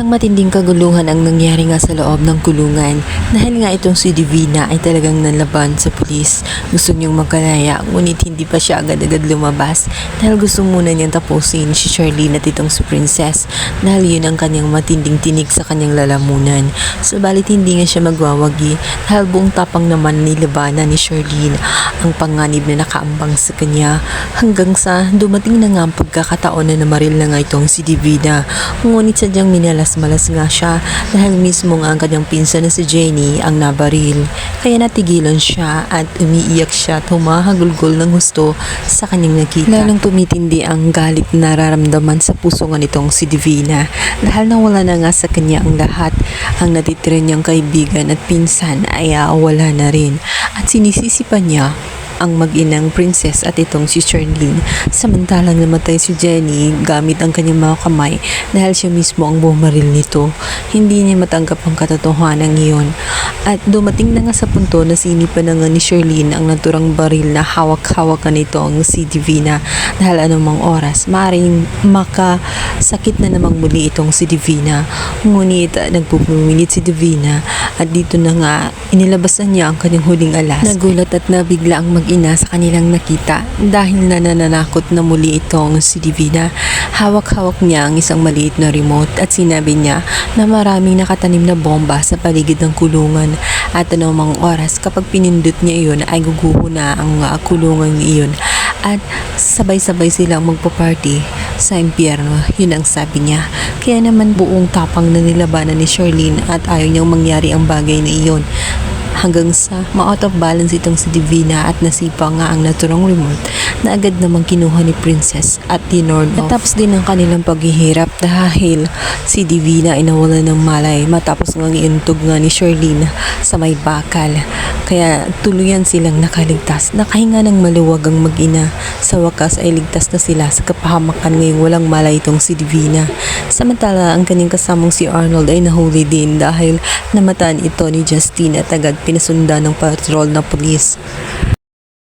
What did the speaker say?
Isang matinding kaguluhan ang nangyari nga sa loob ng kulungan dahil nga itong si Divina ay talagang nalaban sa pulis. Gusto niyang magkalaya ngunit hindi pa siya agad-agad lumabas dahil gusto muna niyang tapusin si Charlene at itong si Princess dahil yun ang kanyang matinding tinig sa kanyang lalamunan. Subalit hindi nga siya magwawagi dahil buong tapang naman nilabanan ni Charlene ang panganib na nakaambang sa kanya hanggang sa dumating na nga ang pagkakataon na namaril na nga itong si Divina. Ngunit sadyang minalas-malas nga siya dahil mismo nga ang kanyang pinsan na si Jenny ang nabaril. Kaya natigilan siya at umiiyak siya at humahagulgol ng gusto sa kanyang nakita. Lalong tumitindi ang galit na nararamdaman sa puso nga nitong si Divina dahil nawala na nga sa kanya ang lahat. Ang natitira niyang kaibigan at pinsan ay ah, wala na rin at sinisisi pa niya ang mag-inang princess at itong si Charlene. Samantalang namatay si Jenny gamit ang kanyang mga kamay dahil siya mismo ang bumaril nito. Hindi niya matanggap ang katotohanan iyon. At dumating na nga sa punto na sinipan na nga ni Charlene ang naturang baril na hawak-hawak na nito ang si Divina dahil anumang oras maaaring makasakit na namang muli itong si Divina. Ngunit uh, nagpupumilit si Divina at dito na nga inilabasan niya ang kanyang huling alas. Nagulat at nabigla ang mag-ina sa kanilang nakita dahil nananakot na muli itong si Divina. Hawak-hawak niya ang isang maliit na remote at sinabi niya na maraming nakatanim na bomba sa paligid ng kulungan at anumang oras kapag pinindot niya iyon ay guguho na ang uh, kulungan iyon at sabay-sabay silang magpa-party sa impyerno. Yun ang sabi niya. Kaya naman buong tapang na nilabanan ni Charlene at ayaw niyang mangyari ang bagay na iyon hanggang sa ma-out of balance itong si Divina at nasipa nga ang naturang remote na agad namang kinuha ni Princess at tinord off. Natapos din ang kanilang paghihirap dahil si Divina ay nawalan ng malay matapos nga iuntog nga ni Charlene sa may bakal. Kaya tuluyan silang nakaligtas. Nakahinga ng maluwag ang mag-ina. Sa wakas ay ligtas na sila sa kapahamakan ngayong walang malay itong si Divina. Samantala, ang kanyang kasamang si Arnold ay nahuli din dahil namataan ito ni Justine at agad pinasundan ng patrol na pulis.